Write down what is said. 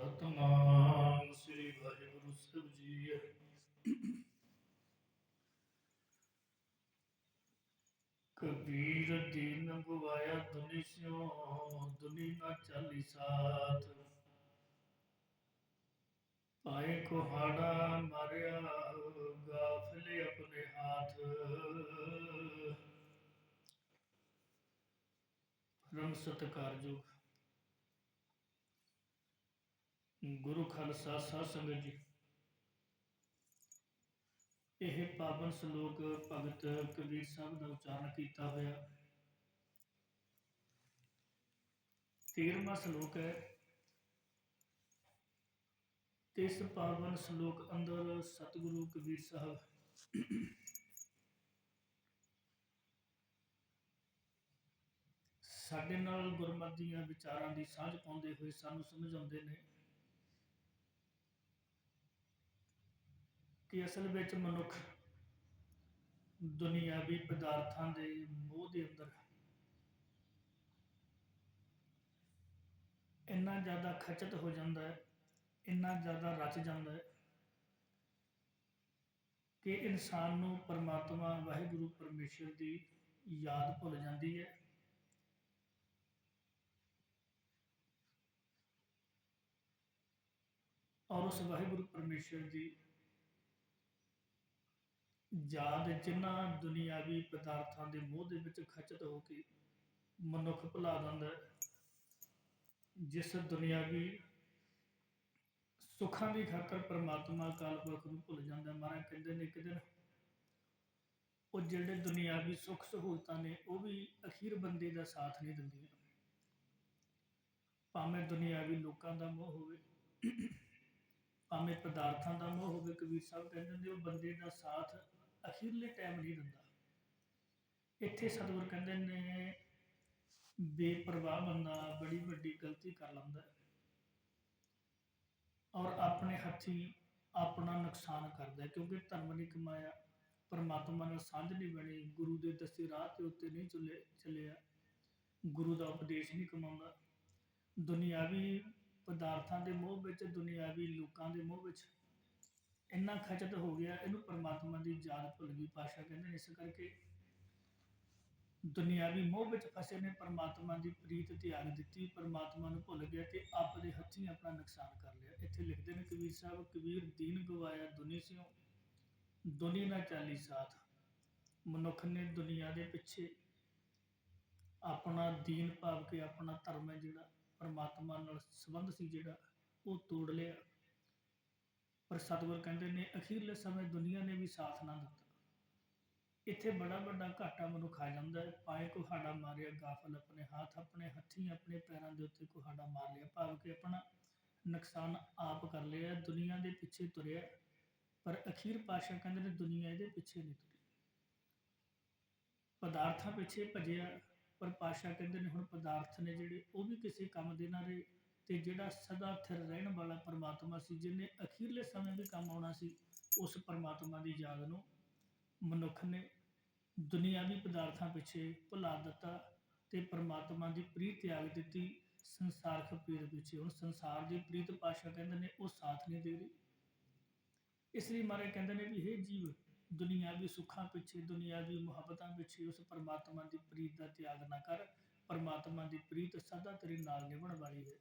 ਸਤਨਾਮ ਸ੍ਰੀ ਵਾਹਿਗੁਰੂ ਸਾਹਿਬ ਜੀ। ਕਬੀਰ ਦੀਨ ਗਵਾਇਆ ਦੁਨੀ ਸਿਓ ਦੁਨੀ ਨਾ ਚਾਲੀ ਸਾਥ। ਪਾਏ ਕੁਹਾੜਾ ਮਾਰਿਆ, ਗਾਫਲੇ ਆਪਣੇ ਹਾਥ। ਰਮ ਸਤਕਾਰਯੋਗ ਗੁਰੂ ਖਾਲਸਾ ਸਾਧ ਸੰਗਤ ਜੀ। ਇਹ ਪਾਵਨ ਸ਼ਲੋਕ ਭਗਤ ਕਬੀਰ ਸਾਹਿਬ ਦਾ ਉਚਾਰਨ ਕੀਤਾ ਹੋਇਆ। 13ਵਾਂ ਸ਼ਲੋਕ ਹੈ। ਤੇ ਇਸ ਪਾਵਨ ਸ਼ਲੋਕ ਅੰਦਰ ਸਤਿਗੁਰੂ ਕਬੀਰ ਸਾਹਿਬ ਸਾਡੇ ਨਾਲ ਗੁਰਮਤਿ ਦੀਆਂ ਵਿਚਾਰਾਂ ਦੀ ਸਾਂਝ ਪਾਉਂਦੇ ਹੋਏ ਸਾਨੂੰ ਸਮਝਾਉਂਦੇ ਨੇ ਕਿ ਅਸਲ ਵਿੱਚ ਮਨੁੱਖ ਦੁਨਿਆਵੀ ਪਦਾਰਥਾਂ ਦੇ ਮੋਹ ਦੇ ਅੰਦਰ ਇੰਨਾ ਜ਼ਿਆਦਾ ਖਚਤ ਹੋ ਜਾਂਦਾ ਹੈ, ਇੰਨਾ ਜ਼ਿਆਦਾ ਰਚ ਜਾਂਦਾ ਹੈ ਕਿ ਇਨਸਾਨ ਨੂੰ ਪਰਮਾਤਮਾ ਵਾਹਿਗੁਰੂ ਪਰਮੇਸ਼ਰ ਦੀ ਯਾਦ ਭੁੱਲ ਜਾਂਦੀ ਹੈ। ਔਰ ਉਸ ਵਾਹਿਗੁਰੂ ਪਰਮੇਸ਼ਰ ਦੀ ਯਾਦ ਜਿਨ੍ਹਾਂ ਦੁਨਿਆਵੀ ਪਦਾਰਥਾਂ ਦੇ ਮੋਹ ਦੇ ਵਿੱਚ ਖਚਤ ਹੋ ਕੇ ਮਨੁੱਖ ਭੁਲਾ ਦਿੰਦਾ ਜਿਸ ਦੁਨਿਆਵੀ ਸੁੱਖਾਂ ਦੀ ਖਾਤਰ ਪਰਮਾਤਮਾ ਅਕਾਲ ਪੁਰਖ ਨੂੰ ਭੁੱਲ ਜਾਂਦਾ ਹੈ। ਕਹਿੰਦੇ ਨੇ ਇੱਕ ਦਿਨ ਉਹ ਜਿਹੜੇ ਦੁਨਿਆਵੀ ਸੁੱਖ ਸਹੂਲਤਾਂ ਨੇ, ਉਹ ਵੀ ਅਖੀਰ ਬੰਦੇ ਦਾ ਸਾਥ ਨਹੀਂ ਦਿੰਦੀਆਂ ਭਾਵੇਂ ਦੁਨਿਆਵੀ ਲੋਕਾਂ ਦਾ ਮੋਹ ਹੋਵੇ, ਭਾਵੇਂ ਪਦਾਰਥਾਂ ਦਾ ਮੋਹ ਹੋਵੇ, ਕਬੀਰ ਸਾਹਿਬ ਕਹਿੰਦੇ ਨੇ ਉਹ ਬੰਦੇ ਦਾ ਸਾਥ ਅਖੀਰਲੇ ਟਾਈਮ ਨਹੀਂ ਦਿੰਦਾ। ਇੱਥੇ ਸਤਿਗੁਰ ਕਹਿੰਦੇ ਨੇ, ਬੇਪਰਵਾਹ ਬੰਦਾ ਬੜੀ ਵੱਡੀ ਗਲਤੀ ਕਰ ਲੈਂਦਾ ਔਰ ਆਪਣੇ ਹੱਥੀ ਆਪਣਾ ਨੁਕਸਾਨ ਕਰਦਾ ਕਿਉਂਕਿ ਧਰਮ ਨਹੀਂ ਕਮਾਇਆ ਪਰਮਾਤਮਾ ਨਾਲ ਸਾਂਝ ਨਹੀਂ ਬਣੀ, ਗੁਰੂ ਦੇ ਦੱਸੇ ਰਾਹ ਤੇ ਉੱਤੇ ਨਹੀਂ ਚੱਲੇ, ਚੱਲਿਆ, ਗੁਰੂ ਦਾ ਉਪਦੇਸ਼ ਨਹੀਂ ਕਮਾਉਂਦਾ। ਦੁਨਿਆਵੀ ਪਦਾਰਥਾਂ ਦੇ ਮੋਹ ਵਿੱਚ, ਦੁਨਿਆਵੀ ਲੋਕਾਂ ਦੇ ਮੋਹ ਵਿੱਚ ਇੰਨਾ ਖਚਤ ਹੋ ਗਿਆ, ਇਹਨੂੰ ਪਰਮਾਤਮਾ ਦੀ ਯਾਦ ਭੁੱਲ ਗਈ ਪਾਸ਼ਾ ਕਹਿੰਦੇ ਨੇ, ਇਸ ਕਰਕੇ ਦੁਨਿਆਵੀ ਮੋਹ ਵਿੱਚ ਫਸੇ ਨੇ, ਪਰਮਾਤਮਾ ਦੀ ਪ੍ਰੀਤ ਤਿਆਗ ਦਿੱਤੀ, ਪਰਮਾਤਮਾ ਨੂੰ ਭੁੱਲ ਗਿਆ ਤੇ ਆਪਦੇ ਹੱਥੀਂ ਆਪਣਾ ਨੁਕਸਾਨ ਕਰ ਲਿਆ। ਇੱਥੇ ਲਿਖਦੇ ਨੇ ਕਬੀਰ ਸਾਹਿਬ, ਕਬੀਰ ਦੀਨ ਗਵਾਇਆ ਦੁਨੀ ਸਿਓ ਦੁਨੀ ਨਾ ਚਾਲੀ ਸਾਥ। ਮਨੁੱਖ ਨੇ ਦੁਨੀਆ ਦੇ ਪਿੱਛੇ ਆਪਣਾ ਦੀਨ ਭਾਵ ਕੇ ਆਪਣਾ ਧਰਮ ਹੈ ਜਿਹੜਾ, ਪਰਮਾਤਮਾ ਨਾਲ ਸੰਬੰਧ ਸੀ ਜਿਹੜਾ, ਉਹ ਤੋੜ ਲਿਆ। ਪਰ ਸਤਿਗੁਰ ਕਹਿੰਦੇ ਨੇ, ਅਖੀਰਲੇ ਸਮੇਂ ਦੁਨੀਆ ਨੇ ਵੀ ਸਾਥ ਨਾ ਦਿੱਤਾ। ਇੱਥੇ ਬੜਾ ਵੱਡਾ ਘਾਟਾ ਮਨੁੱਖ ਆ ਜਾਂਦਾ ਹੈ। ਪਾਏ ਕੁਹਾੜਾ ਮਾਰਿਆ, ਗਾਫਲ ਆਪਣੇ ਹੱਥ, ਆਪਣੇ ਹੱਥੀਂ ਆਪਣੇ ਪੈਰਾਂ ਦੇ ਉੱਤੇ ਕੁਹਾੜਾ ਮਾਰ ਲਿਆ, ਭਾਵ ਕਿ ਆਪਣਾ ਨੁਕਸਾਨ ਆਪ ਕਰ ਲਿਆ, ਦੁਨੀਆ ਦੇ ਪਿੱਛੇ ਤੁਰਿਆ। ਪਰ ਅਖੀਰ ਪਾਸ਼ਾ ਕਹਿੰਦੇ ਨੇ, ਦੁਨੀਆ ਇਹਦੇ ਪਿੱਛੇ ਨਹੀਂ ਤੁਰੀ। ਪਦਾਰਥਾਂ ਪਿੱਛੇ ਭਜਿਆ, ਪਰ ਪਾਸ਼ਾ ਕਹਿੰਦੇ ਨੇ, ਹੁਣ ਪਦਾਰਥ ਨੇ ਜਿਹੜੇ, ਉਹ ਵੀ ਕਿਸੇ ਕੰਮ ਦੇ ਨਾ ਰਹੇ ਤੇ ਜਿਹੜਾ ਸਦਾ ਥਿਰ ਰਹਿਣ ਵਾਲਾ ਪਰਮਾਤਮਾ ਸੀ ਜਿਹਨੇ ਅਖੀਰਲੇ ਸਮੇਂ ਵੀ ਕੰਮ ਆਉਣਾ ਸੀ, ਉਸ ਪਰਮਾਤਮਾ ਦੀ ਯਾਦ ਨੂੰ ਮਨੁੱਖ ਨੇ ਦੁਨਿਆਵੀ ਪਦਾਰਥਾਂ ਪਿੱਛੇ ਭੁਲਾ ਦਿੱਤਾ ਤੇ ਪਰਮਾਤਮਾ ਦੀ ਪ੍ਰੀਤ ਤਿਆਗ ਦਿੱਤੀ, ਸੰਸਾਰ ਖਪੀਰ ਪਿੱਛੇ। ਹੁਣ ਸੰਸਾਰ ਦੀ ਪ੍ਰੀਤ ਪਾਸ਼ਾ ਕਹਿੰਦੇ ਨੇ, ਉਹ ਸਾਥ ਨਹੀਂ ਦੇ ਰਹੀ। ਇਸ ਲਈ ਮਾਰੇ ਕਹਿੰਦੇ ਨੇ ਵੀ ਇਹ ਜੀਵ, ਦੁਨਿਆਵੀ ਸੁੱਖਾਂ ਪਿੱਛੇ, ਦੁਨਿਆਵੀ ਮੁਹੱਬਤਾਂ ਪਿੱਛੇ ਉਸ ਪਰਮਾਤਮਾ ਦੀ ਪ੍ਰੀਤ ਦਾ ਤਿਆਗ ਨਾ ਕਰ। ਪਰਮਾਤਮਾ ਦੀ ਪ੍ਰੀਤ ਸਦਾ ਤੇਰੇ ਨਾਲ ਨਿਭਣ ਵਾਲੀ ਹੈ।